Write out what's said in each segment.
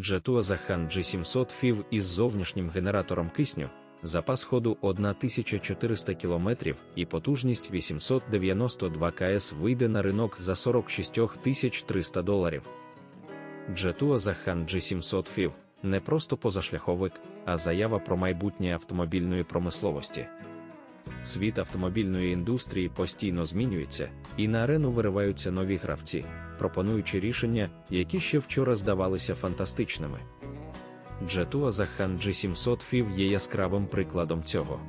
Jetua Zahan G700 FIV із зовнішнім генератором кисню, запас ходу 1400 км і потужність 892 КС вийде на ринок за 46 300 доларів. Jetua Zahan G700 FIV – не просто позашляховик, а заява про майбутнє автомобільної промисловості. Світ автомобільної індустрії постійно змінюється, і на арену вириваються нові гравці, пропонуючи рішення, які ще вчора здавалися фантастичними. Jetua Zahan G700 FIV є яскравим прикладом цього.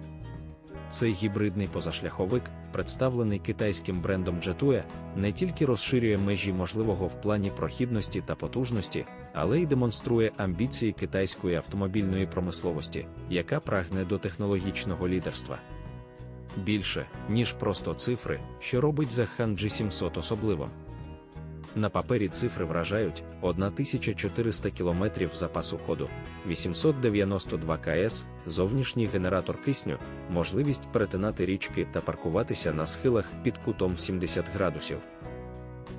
Цей гібридний позашляховик, представлений китайським брендом Jetua, не тільки розширює межі можливого в плані прохідності та потужності, але й демонструє амбіції китайської автомобільної промисловості, яка прагне до технологічного лідерства. Більше, ніж просто цифри, що робить Zahan G700 особливим. На папері цифри вражають 1400 км запасу ходу, 892 КС, зовнішній генератор кисню, можливість перетинати річки та паркуватися на схилах під кутом 70 градусів.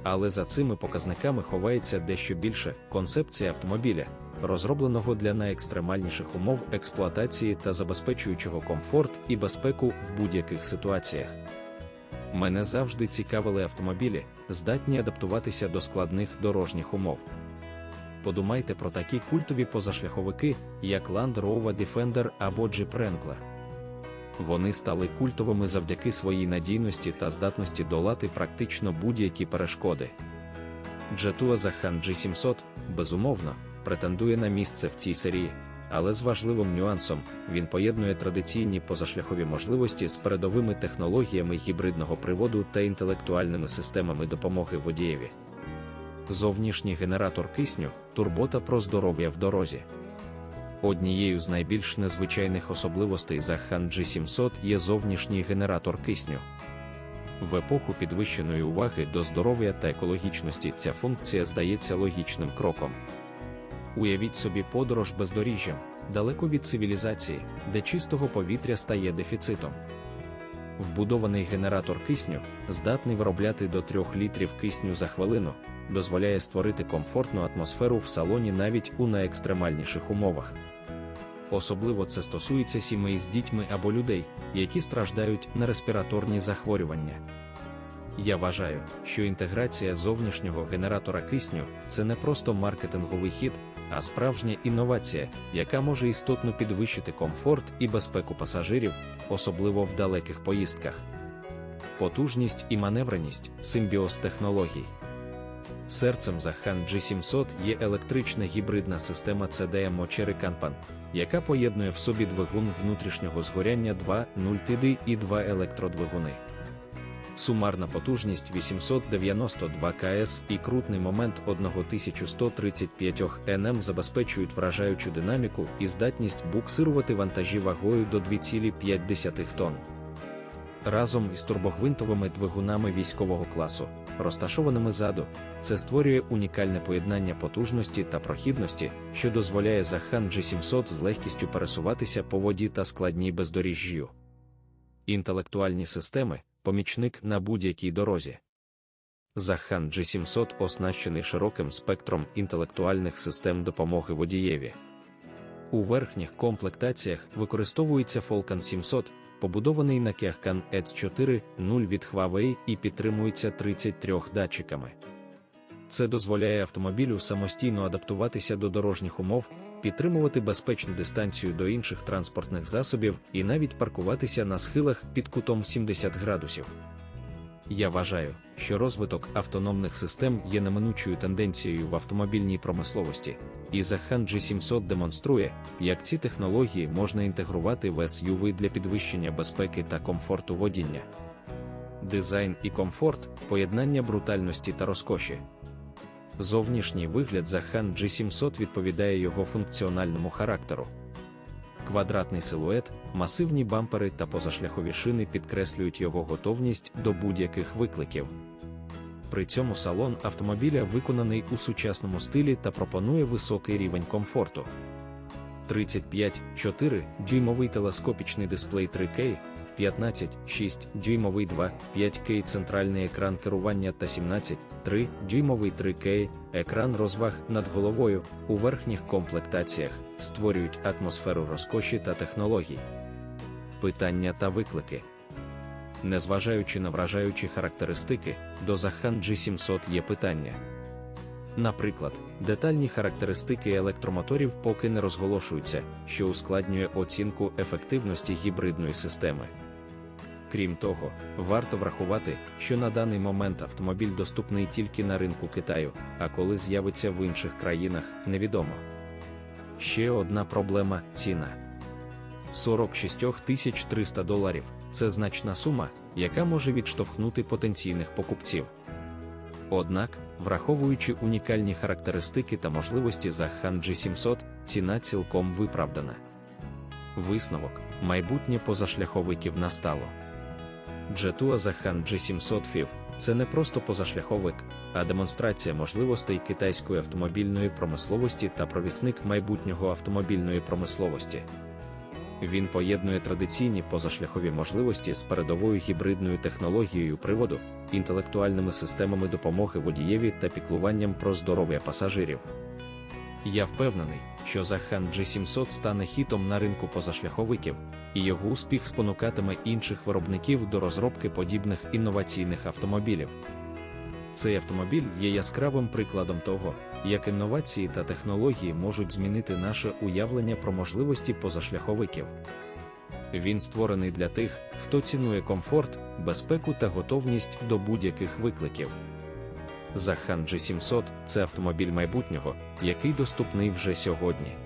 Але за цими показниками ховається дещо більше концепція автомобіля, розробленого для найекстремальніших умов експлуатації та забезпечуючого комфорт і безпеку в будь-яких ситуаціях. Мене завжди цікавили автомобілі, здатні адаптуватися до складних дорожніх умов. Подумайте про такі культові позашляховики, як Land Rover Defender або Jeep Wrangler. Вони стали культовими завдяки своїй надійності та здатності долати практично будь-які перешкоди. Jetua Zahan G700, безумовно, претендує на місце в цій серії, але з важливим нюансом він поєднує традиційні позашляхові можливості з передовими технологіями гібридного приводу та інтелектуальними системами допомоги водієві. Зовнішній генератор кисню турбота про здоров'я в дорозі. Однією з найбільш незвичайних особливостей Zahan G700 є зовнішній генератор кисню. В епоху підвищеної уваги до здоров'я та екологічності ця функція здається логічним кроком. Уявіть собі подорож бездоріжжям, далеко від цивілізації, де чистого повітря стає дефіцитом. Вбудований генератор кисню, здатний виробляти до 3 літрів кисню за хвилину, дозволяє створити комфортну атмосферу в салоні навіть у найекстремальніших умовах. Особливо це стосується сімей з дітьми або людей, які страждають на респіраторні захворювання. Я вважаю, що інтеграція зовнішнього генератора кисню це не просто маркетинговий хід, а справжня інновація, яка може істотно підвищити комфорт і безпеку пасажирів, особливо в далеких поїздках. Потужність і маневреність симбіоз технологій. Серцем Zahan G700 є електрична гібридна система CDM Cherry Kanpan, яка поєднує в собі двигун внутрішнього згоряння 2.0 TD і два електродвигуни. Сумарна потужність 892 КС і крутний момент 1135 НМ забезпечують вражаючу динаміку і здатність буксирувати вантажі вагою до 2,5 тонн. Разом із турбогвинтовими двигунами військового класу, розташованими ззаду, це створює унікальне поєднання потужності та прохідності, що дозволяє Zahan G700 з легкістю пересуватися по воді та складній бездоріжжю. Інтелектуальні системи помічник на будь-якій дорозі. Zahan G700 оснащений широким спектром інтелектуальних систем допомоги водієві. У верхніх комплектаціях використовується Falcon 700, побудований на Kiakan Edge 4 0 від Huawei і підтримується 33 датчиками. Це дозволяє автомобілю самостійно адаптуватися до дорожніх умов, підтримувати безпечну дистанцію до інших транспортних засобів і навіть паркуватися на схилах під кутом 70 градусів. Я вважаю, що розвиток автономних систем є неминучою тенденцією в автомобільній промисловості, і Zahan G700 демонструє, як ці технології можна інтегрувати в SUV для підвищення безпеки та комфорту водіння. Дизайн і комфорт поєднання брутальності та розкоші. Зовнішній вигляд Захан G700 відповідає його функціональному характеру. Квадратний силует, масивні бампери та позашляхові шини підкреслюють його готовність до будь-яких викликів. При цьому салон автомобіля виконаний у сучасному стилі та пропонує високий рівень комфорту. 35,4 дюймовий телескопічний дисплей 3К, 15,6 дюймовий 2,5К центральний екран керування та 17,3 дюймовий 3К екран розваг над головою у верхніх комплектаціях створюють атмосферу розкоші та технологій. Питання та виклики. Незважаючи на вражаючі характеристики, до Zahan G700 є питання. Наприклад, детальні характеристики електромоторів поки не розголошуються, що ускладнює оцінку ефективності гібридної системи. Крім того, варто врахувати, що на даний момент автомобіль доступний тільки на ринку Китаю, а коли з'явиться в інших країнах, невідомо. Ще одна проблема ціна. 46 300 доларів це значна сума, яка може відштовхнути потенційних покупців. Однак, враховуючи унікальні характеристики та можливості Zahan G700, ціна цілком виправдана. Висновок майбутнє позашляховиків настало. Jetua Zahan G700 FIV – це не просто позашляховик, а демонстрація можливостей китайської автомобільної промисловості та провісник майбутнього автомобільної промисловості. Він поєднує традиційні позашляхові можливості з передовою гібридною технологією приводу, інтелектуальними системами допомоги водієві та піклуванням про здоров'я пасажирів. Я впевнений, що Zahan G700 стане хітом на ринку позашляховиків, і його успіх спонукатиме інших виробників до розробки подібних інноваційних автомобілів. Цей автомобіль є яскравим прикладом того, як інновації та технології можуть змінити наше уявлення про можливості позашляховиків. Він створений для тих, хто цінує комфорт, безпеку та готовність до будь-яких викликів. Zahan G700 – це автомобіль майбутнього, який доступний вже сьогодні.